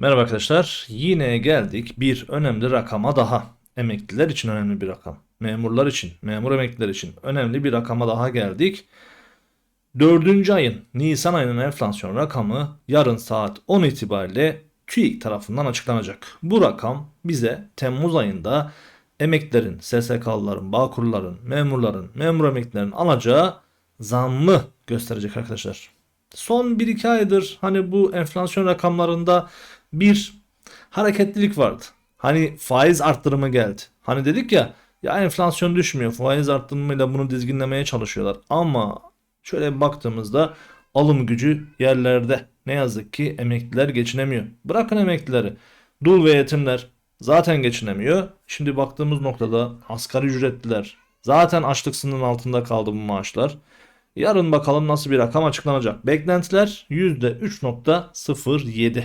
Merhaba arkadaşlar. Yine geldik bir önemli rakama daha. Emekliler için önemli bir rakam. Memurlar için, memur emekliler için önemli bir rakama daha geldik. Dördüncü ayın Nisan ayının enflasyon rakamı yarın saat 10 itibariyle TÜİK tarafından açıklanacak. Bu rakam bize Temmuz ayında emeklilerin, SSK'lıların, Bağkurluların, memurların, memur emeklilerin alacağı zammı gösterecek arkadaşlar. Son 1-2 aydır hani bu enflasyon rakamlarında bir hareketlilik vardı. Hani faiz arttırımı geldi. Hani dedik ya ya enflasyon düşmüyor. Faiz arttırımıyla bunu dizginlemeye çalışıyorlar. Ama şöyle baktığımızda alım gücü yerlerde. Ne yazık ki emekliler geçinemiyor. Bırakın emeklileri. Dul ve yetimler zaten geçinemiyor. Şimdi baktığımız noktada asgari ücretliler zaten açlık sınırının altında kaldı bu maaşlar. Yarın bakalım nasıl bir rakam açıklanacak. Beklentiler %3.07.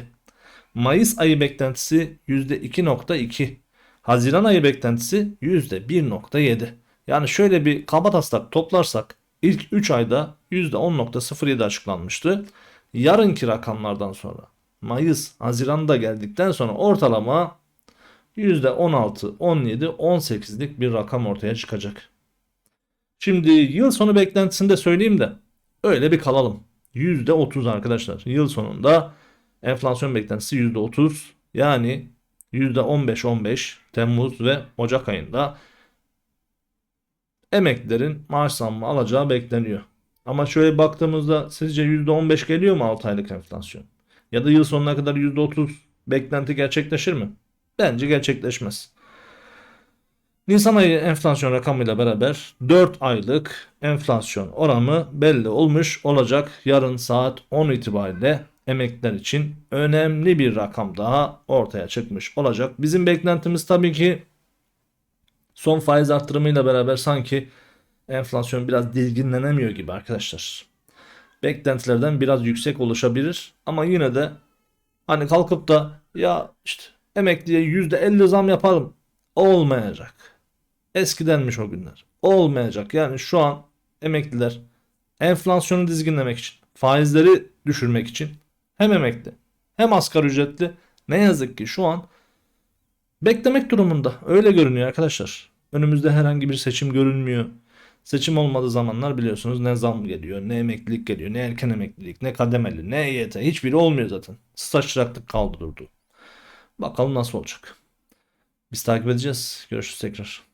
Mayıs ayı beklentisi %2.2. Haziran ayı beklentisi %1.7. Yani şöyle bir kaba taslak toplarsak ilk 3 ayda %10.07 açıklanmıştı. Yarınki rakamlardan sonra Mayıs, Haziran'da geldikten sonra ortalama %16, 17, 18'lik bir rakam ortaya çıkacak. Şimdi yıl sonu beklentisini de söyleyeyim de öyle bir kalalım. %30 arkadaşlar. Yıl sonunda enflasyon beklentisi %30 yani %15-15 Temmuz ve Ocak ayında emeklilerin maaş zammı alacağı bekleniyor. Ama şöyle baktığımızda sizce %15 geliyor mu 6 aylık enflasyon? Ya da yıl sonuna kadar %30 beklenti gerçekleşir mi? Bence gerçekleşmez. Nisan ayı enflasyon rakamıyla beraber 4 aylık enflasyon oranı belli olmuş olacak. Yarın saat 10 itibariyle emekliler için önemli bir rakam daha ortaya çıkmış olacak. Bizim beklentimiz tabii ki son faiz arttırımıyla beraber sanki enflasyon biraz dizginlenemiyor gibi arkadaşlar. Beklentilerden biraz yüksek oluşabilir ama yine de hani kalkıp da ya işte emekliye %50 zam yapalım olmayacak. Eskidenmiş o günler. Olmayacak. Yani şu an emekliler enflasyonu dizginlemek için, faizleri düşürmek için hem emekli hem asgari ücretli ne yazık ki şu an beklemek durumunda. Öyle görünüyor arkadaşlar. Önümüzde herhangi bir seçim görünmüyor. Seçim olmadığı zamanlar biliyorsunuz ne zam geliyor, ne emeklilik geliyor, ne erken emeklilik, ne kademeli, ne EYT. Hiçbiri olmuyor zaten. Staj çıraklık kaldı durdu. Bakalım nasıl olacak. Biz takip edeceğiz. Görüşürüz tekrar.